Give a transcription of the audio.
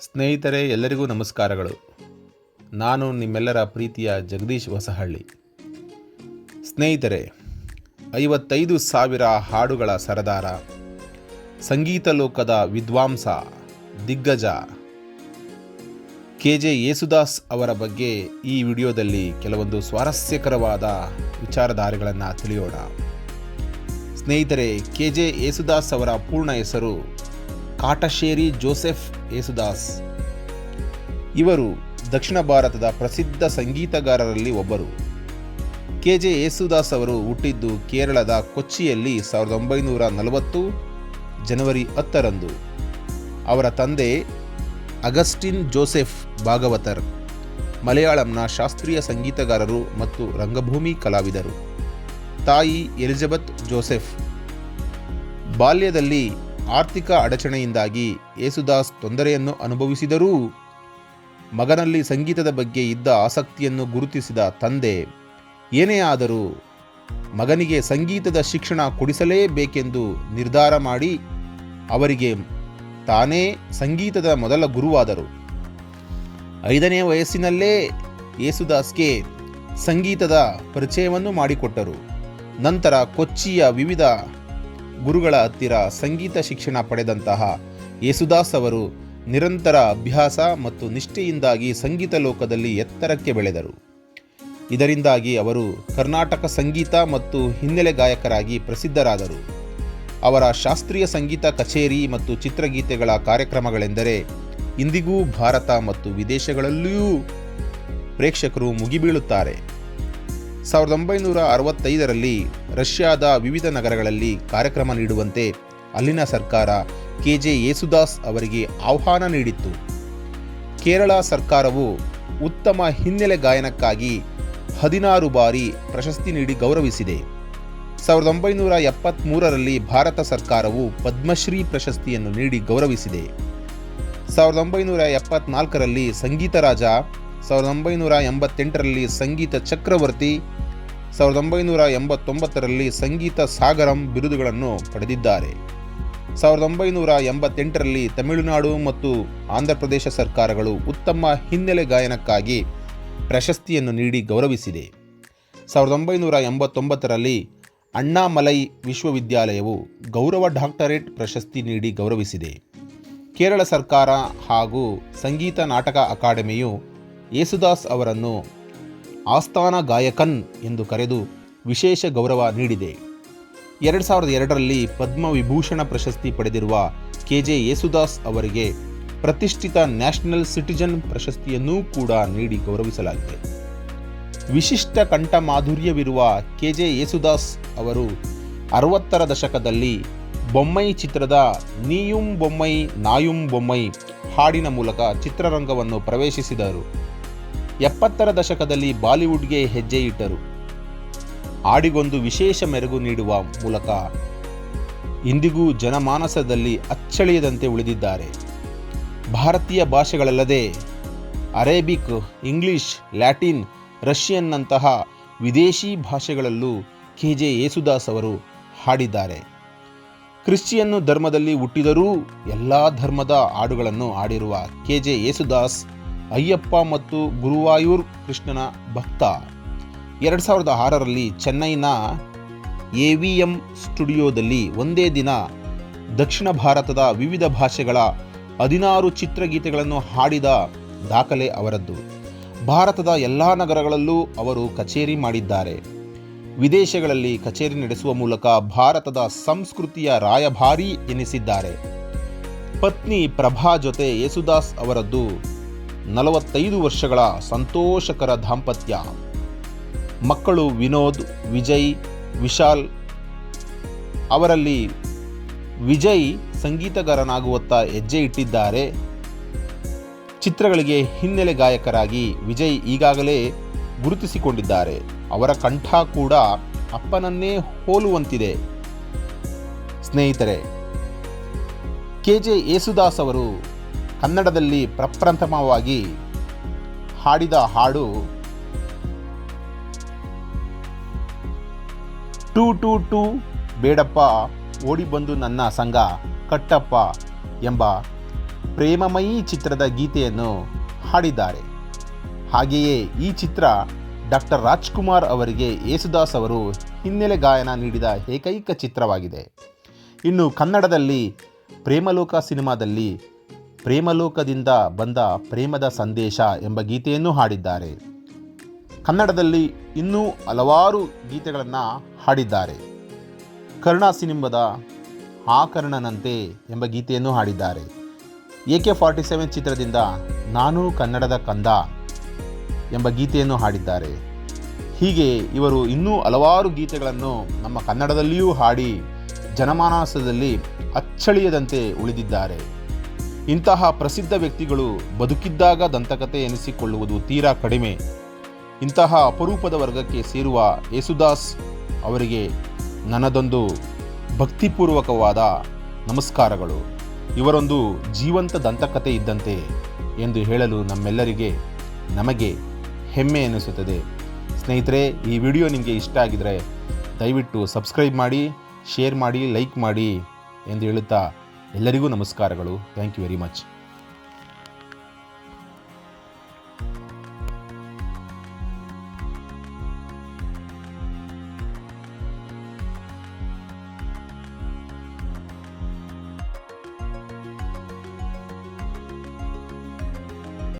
ಸ್ನೇಹಿತರೆ, ಎಲ್ಲರಿಗೂ ನಮಸ್ಕಾರಗಳು. ನಾನು ನಿಮ್ಮೆಲ್ಲರ ಪ್ರೀತಿಯ ಜಗದೀಶ್ ಹೊಸಹಳ್ಳಿ. ಸ್ನೇಹಿತರೆ, ಐವತ್ತೈದು ಸಾವಿರ ಹಾಡುಗಳ ಸರದಾರ, ಸಂಗೀತ ಲೋಕದ ವಿದ್ವಾಂಸ, ದಿಗ್ಗಜ ಕೆ. ಜೆ. ಯೇಸುದಾಸ್ ಅವರ ಬಗ್ಗೆ ಈ ವಿಡಿಯೋದಲ್ಲಿ ಕೆಲವೊಂದು ಸ್ವಾರಸ್ಯಕರವಾದ ವಿಚಾರಧಾರೆಗಳನ್ನು ತಿಳಿಯೋಣ. ಸ್ನೇಹಿತರೆ, ಕೆ. ಜೆ. ಯೇಸುದಾಸ್ ಅವರ ಪೂರ್ಣ ಹೆಸರು ಕಾಟಶೇರಿ ಜೋಸೆಫ್ ಯೇಸುದಾಸ್. ಇವರು ದಕ್ಷಿಣ ಭಾರತದ ಪ್ರಸಿದ್ಧ ಸಂಗೀತಗಾರರಲ್ಲಿ ಒಬ್ಬರು. ಕೆ ಜೆ ಯೇಸುದಾಸ್ ಅವರು ಹುಟ್ಟಿದ್ದು ಕೇರಳದ ಕೊಚ್ಚಿಯಲ್ಲಿ ಸಾವಿರದ ಒಂಬೈನೂರ ನಲವತ್ತು ಜನವರಿ ಹತ್ತರಂದು. ಅವರ ತಂದೆ ಅಗಸ್ಟಿನ್ ಜೋಸೆಫ್ ಭಾಗವತರ್, ಮಲಯಾಳಂನ ಶಾಸ್ತ್ರೀಯ ಸಂಗೀತಗಾರರು ಮತ್ತು ರಂಗಭೂಮಿ ಕಲಾವಿದರು. ತಾಯಿ ಎಲಿಜಬೆತ್ ಜೋಸೆಫ್. ಬಾಲ್ಯದಲ್ಲಿ ಆರ್ಥಿಕ ಅಡಚಣೆಯಿಂದಾಗಿ ಯೇಸುದಾಸ್ ತೊಂದರೆಯನ್ನು ಅನುಭವಿಸಿದರೂ. ಮಗನಲ್ಲಿ ಸಂಗೀತದ ಬಗ್ಗೆ ಇದ್ದ ಆಸಕ್ತಿಯನ್ನು ಗುರುತಿಸಿದ ತಂದೆ, ಏನೇ ಆದರೂ ಮಗನಿಗೆ ಸಂಗೀತದ ಶಿಕ್ಷಣ ಕೊಡಿಸಲೇಬೇಕೆಂದು ನಿರ್ಧಾರ ಮಾಡಿ ಅವರಿಗೆ ತಾನೇ ಸಂಗೀತದ ಮೊದಲ ಗುರುವಾದರು. ಐದನೇ ವಯಸ್ಸಿನಲ್ಲೇ ಯೇಸುದಾಸ್ಗೆ ಸಂಗೀತದ ಪರಿಚಯವನ್ನು ಮಾಡಿಕೊಟ್ಟರು. ನಂತರ ಕೊಚ್ಚಿಯ ವಿವಿಧ ಗುರುಗಳ ಹತ್ತಿರ ಸಂಗೀತ ಶಿಕ್ಷಣ ಪಡೆದಂತಹ ಯೇಸುದಾಸ್ ಅವರು ನಿರಂತರ ಅಭ್ಯಾಸ ಮತ್ತು ನಿಷ್ಠೆಯಿಂದಾಗಿ ಸಂಗೀತ ಲೋಕದಲ್ಲಿ ಎತ್ತರಕ್ಕೆ ಬೆಳೆದರು. ಇದರಿಂದಾಗಿ ಅವರು ಕರ್ನಾಟಕ ಸಂಗೀತ ಮತ್ತು ಹಿನ್ನೆಲೆ ಗಾಯಕರಾಗಿ ಪ್ರಸಿದ್ಧರಾದರು. ಅವರ ಶಾಸ್ತ್ರೀಯ ಸಂಗೀತ ಕಚೇರಿ ಮತ್ತು ಚಿತ್ರಗೀತೆಗಳ ಕಾರ್ಯಕ್ರಮಗಳೆಂದರೆ ಇಂದಿಗೂ ಭಾರತ ಮತ್ತು ವಿದೇಶಗಳಲ್ಲಿಯೂ ಪ್ರೇಕ್ಷಕರು ಮುಗಿಬೀಳುತ್ತಾರೆ. ಸಾವಿರದ ಒಂಬೈನೂರ ಅರವತ್ತೈದರಲ್ಲಿ ರಷ್ಯಾದ ವಿವಿಧ ನಗರಗಳಲ್ಲಿ ಕಾರ್ಯಕ್ರಮ ನೀಡುವಂತೆ ಅಲ್ಲಿನ ಸರ್ಕಾರ ಕೆ ಜೆ ಯೇಸುದಾಸ್ ಅವರಿಗೆ ಆಹ್ವಾನ ನೀಡಿತ್ತು. ಕೇರಳ ಸರ್ಕಾರವು ಉತ್ತಮ ಹಿನ್ನೆಲೆ ಗಾಯನಕ್ಕಾಗಿ ಹದಿನಾರು ಬಾರಿ ಪ್ರಶಸ್ತಿ ನೀಡಿ ಗೌರವಿಸಿದೆ. ಸಾವಿರದ ಒಂಬೈನೂರ ಎಪ್ಪತ್ತ್ಮೂರರಲ್ಲಿ ಭಾರತ ಸರ್ಕಾರವು ಪದ್ಮಶ್ರೀ ಪ್ರಶಸ್ತಿಯನ್ನು ನೀಡಿ ಗೌರವಿಸಿದೆ. ಸಾವಿರದ ಒಂಬೈನೂರ ಎಪ್ಪತ್ನಾಲ್ಕರಲ್ಲಿ ಸಂಗೀತ ರಾಜ ಸಾವಿರದ ಒಂಬೈನೂರ ಎಂಬತ್ತೆಂಟರಲ್ಲಿ ಸಂಗೀತ ಚಕ್ರವರ್ತಿ, ಸಾವಿರದ ಒಂಬೈನೂರ ಎಂಬತ್ತೊಂಬತ್ತರಲ್ಲಿ ಸಂಗೀತ ಸಾಗರಂ ಬಿರುದುಗಳನ್ನು ಪಡೆದಿದ್ದಾರೆ. ಸಾವಿರದ ಒಂಬೈನೂರ ಎಂಬತ್ತೆಂಟರಲ್ಲಿ ತಮಿಳುನಾಡು ಮತ್ತು ಆಂಧ್ರಪ್ರದೇಶ ಸರ್ಕಾರಗಳು ಉತ್ತಮ ಹಿನ್ನೆಲೆ ಗಾಯನಕ್ಕಾಗಿ ಪ್ರಶಸ್ತಿಯನ್ನು ನೀಡಿ ಗೌರವಿಸಿದೆ. ಸಾವಿರದ ಒಂಬೈನೂರ ಎಂಬತ್ತೊಂಬತ್ತರಲ್ಲಿ ಅಣ್ಣಾಮಲೈ ವಿಶ್ವವಿದ್ಯಾಲಯವು ಗೌರವ ಡಾಕ್ಟರೇಟ್ ಪ್ರಶಸ್ತಿ ನೀಡಿ ಗೌರವಿಸಿದೆ. ಕೇರಳ ಸರ್ಕಾರ ಹಾಗೂ ಸಂಗೀತ ನಾಟಕ ಅಕಾಡೆಮಿಯು ಯೇಸುದಾಸ್ ಅವರನ್ನು ಆಸ್ಥಾನ ಗಾಯಕನ್ ಎಂದು ಕರೆದು ವಿಶೇಷ ಗೌರವ ನೀಡಿದೆ. ಎರಡು ಸಾವಿರದ ಎರಡರಲ್ಲಿ ಪದ್ಮವಿಭೂಷಣ ಪ್ರಶಸ್ತಿ ಪಡೆದಿರುವ ಕೆ ಜೆ ಯೇಸುದಾಸ್ ಅವರಿಗೆ ಪ್ರತಿಷ್ಠಿತ ನ್ಯಾಷನಲ್ ಸಿಟಿಜನ್ ಪ್ರಶಸ್ತಿಯನ್ನೂ ಕೂಡ ನೀಡಿ ಗೌರವಿಸಲಾಗಿದೆ. ವಿಶಿಷ್ಟ ಕಂಠ ಮಾಧುರ್ಯವಿರುವ ಕೆ ಜೆ ಯೇಸುದಾಸ್ ಅವರು ಅರವತ್ತರ ದಶಕದಲ್ಲಿ ಬೊಮ್ಮೈ ಚಿತ್ರದ ನೀಯುಂ ಬೊಮ್ಮೈ ನಾಯುಂ ಬೊಮ್ಮೈ ಹಾಡಿನ ಮೂಲಕ ಚಿತ್ರರಂಗವನ್ನು ಪ್ರವೇಶಿಸಿದರು. ಎಪ್ಪತ್ತರ ದಶಕದಲ್ಲಿ ಬಾಲಿವುಡ್ಗೆ ಹೆಜ್ಜೆ ಇಟ್ಟರು. ಹಾಡಿಗೊಂದು ವಿಶೇಷ ಮೆರುಗು ನೀಡುವ ಮೂಲಕ ಇಂದಿಗೂ ಜನಮಾನಸದಲ್ಲಿ ಅಚ್ಚಳಿಯದಂತೆ ಉಳಿದಿದ್ದಾರೆ. ಭಾರತೀಯ ಭಾಷೆಗಳಲ್ಲದೆ ಅರೇಬಿಕ್, ಇಂಗ್ಲಿಷ್, ಲ್ಯಾಟಿನ್, ರಷ್ಯನ್ನಂತಹ ವಿದೇಶಿ ಭಾಷೆಗಳಲ್ಲೂ ಕೆ ಜೆ ಯೇಸುದಾಸ್ ಅವರು ಹಾಡಿದ್ದಾರೆ. ಕ್ರಿಶ್ಚಿಯನ್ನು ಧರ್ಮದಲ್ಲಿ ಹುಟ್ಟಿದರೂ ಎಲ್ಲ ಧರ್ಮದ ಹಾಡುಗಳನ್ನು ಹಾಡಿರುವ ಕೆ ಜೆ ಯೇಸುದಾಸ್ ಅಯ್ಯಪ್ಪ ಮತ್ತು ಗುರುವಾಯೂರ್ ಕೃಷ್ಣನ ಭಕ್ತ. ಎರಡು ಸಾವಿರದ ಆರರಲ್ಲಿ ಚೆನ್ನೈನ ಎ ವಿ ಎಂ ಸ್ಟುಡಿಯೋದಲ್ಲಿ ಒಂದೇ ದಿನ ದಕ್ಷಿಣ ಭಾರತದ ವಿವಿಧ ಭಾಷೆಗಳ ಹದಿನಾರು ಚಿತ್ರಗೀತೆಗಳನ್ನು ಹಾಡಿದ ದಾಖಲೆ ಅವರದ್ದು. ಭಾರತದ ಎಲ್ಲ ನಗರಗಳಲ್ಲೂ ಅವರು ಕಚೇರಿ ಮಾಡಿದ್ದಾರೆ. ವಿದೇಶಗಳಲ್ಲಿ ಕಚೇರಿ ನಡೆಸುವ ಮೂಲಕ ಭಾರತದ ಸಂಸ್ಕೃತಿಯ ರಾಯಭಾರಿ ಎನಿಸಿದ್ದಾರೆ. ಪತ್ನಿ ಪ್ರಭಾ ಜೊತೆ ಯೇಸುದಾಸ್ ಅವರದ್ದು ನಲವತ್ತೈದು ವರ್ಷಗಳ ಸಂತೋಷಕರ ದಾಂಪತ್ಯ. ಮಕ್ಕಳು ವಿನೋದ್, ವಿಜಯ್, ವಿಶಾಲ್ ಅವರಲ್ಲಿ ವಿಜಯ್ ಸಂಗೀತಗಾರನಾಗುವತ್ತ ಹೆಜ್ಜೆ ಇಟ್ಟಿದ್ದಾರೆ. ಚಿತ್ರಗಳಿಗೆ ಹಿನ್ನೆಲೆ ಗಾಯಕರಾಗಿ ವಿಜಯ್ ಈಗಾಗಲೇ ಗುರುತಿಸಿಕೊಂಡಿದ್ದಾರೆ. ಅವರ ಕಂಠ ಕೂಡ ಅಪ್ಪನನ್ನೇ ಹೋಲುವಂತಿದೆ. ಸ್ನೇಹಿತರೆ, ಕೆ. ಜೆ. ಯೇಸುದಾಸ್ ಅವರು ಕನ್ನಡದಲ್ಲಿ ಪ್ರಪ್ರಥಮವಾಗಿ ಹಾಡಿದ ಹಾಡು ಟೂ ಟೂ ಟೂ ಬೇಡಪ್ಪ, ಓಡಿ ಬಂದು ನನ್ನ ಸಂಘ ಕಟ್ಟಪ್ಪ ಎಂಬ ಪ್ರೇಮಮಯಿ ಚಿತ್ರದ ಗೀತೆಯನ್ನು ಹಾಡಿದ್ದಾರೆ. ಹಾಗೆಯೇ ಈ ಚಿತ್ರ ಡಾಕ್ಟರ್ ರಾಜ್ಕುಮಾರ್ ಅವರಿಗೆ ಯೇಸುದಾಸ್ ಅವರು ಹಿನ್ನೆಲೆ ಗಾಯನ ನೀಡಿದ ಏಕೈಕ ಚಿತ್ರವಾಗಿದೆ. ಇನ್ನು ಕನ್ನಡದಲ್ಲಿ ಪ್ರೇಮಲೋಕ ಸಿನಿಮಾದಲ್ಲಿ ಪ್ರೇಮಲೋಕದಿಂದ ಬಂದ ಪ್ರೇಮದ ಸಂದೇಶ ಎಂಬ ಗೀತೆಯನ್ನು ಹಾಡಿದ್ದಾರೆ. ಕನ್ನಡದಲ್ಲಿ ಇನ್ನೂ ಹಲವಾರು ಗೀತೆಗಳನ್ನು ಹಾಡಿದ್ದಾರೆ. ಕರ್ಣ ಸಿನಿಮಾದ ಆ ಕರ್ಣನಂತೆ ಎಂಬ ಗೀತೆಯನ್ನು ಹಾಡಿದ್ದಾರೆ. ಎ ಕೆ ಫಾರ್ಟಿ ಸೆವೆನ್ ಚಿತ್ರದಿಂದ ನಾನು ಕನ್ನಡದ ಕಂದ ಎಂಬ ಗೀತೆಯನ್ನು ಹಾಡಿದ್ದಾರೆ. ಹೀಗೆ ಇವರು ಇನ್ನೂ ಹಲವಾರು ಗೀತೆಗಳನ್ನು ನಮ್ಮ ಕನ್ನಡದಲ್ಲಿಯೂ ಹಾಡಿ ಜನಮಾನಸದಲ್ಲಿ ಅಚ್ಚಳಿಯದಂತೆ ಉಳಿದಿದ್ದಾರೆ. ಇಂತಹ ಪ್ರಸಿದ್ಧ ವ್ಯಕ್ತಿಗಳು ಬದುಕಿದ್ದಾಗ ದಂತಕತೆ ಎನಿಸಿಕೊಳ್ಳುವುದು ತೀರಾ ಕಡಿಮೆ. ಇಂತಹ ಅಪರೂಪದ ವರ್ಗಕ್ಕೆ ಸೇರುವ ಯೇಸುದಾಸ್ ಅವರಿಗೆ ನನ್ನದೊಂದು ಭಕ್ತಿಪೂರ್ವಕವಾದ ನಮಸ್ಕಾರಗಳು. ಇವರೊಂದು ಜೀವಂತ ದಂತಕತೆ ಇದ್ದಂತೆ ಎಂದು ಹೇಳಲು ನಮ್ಮೆಲ್ಲರಿಗೆ ನಮಗೆ ಹೆಮ್ಮೆ ಎನಿಸುತ್ತದೆ. ಸ್ನೇಹಿತರೆ, ಈ ವಿಡಿಯೋ ನಿಮಗೆ ಇಷ್ಟ ಆಗಿದರೆ ದಯವಿಟ್ಟು ಸಬ್ಸ್ಕ್ರೈಬ್ ಮಾಡಿ, ಶೇರ್ ಮಾಡಿ, ಲೈಕ್ ಮಾಡಿ ಎಂದು ಹೇಳುತ್ತಾ ಎಲ್ಲರಿಗೂ ನಮಸ್ಕಾರಗಳು. Thank you very much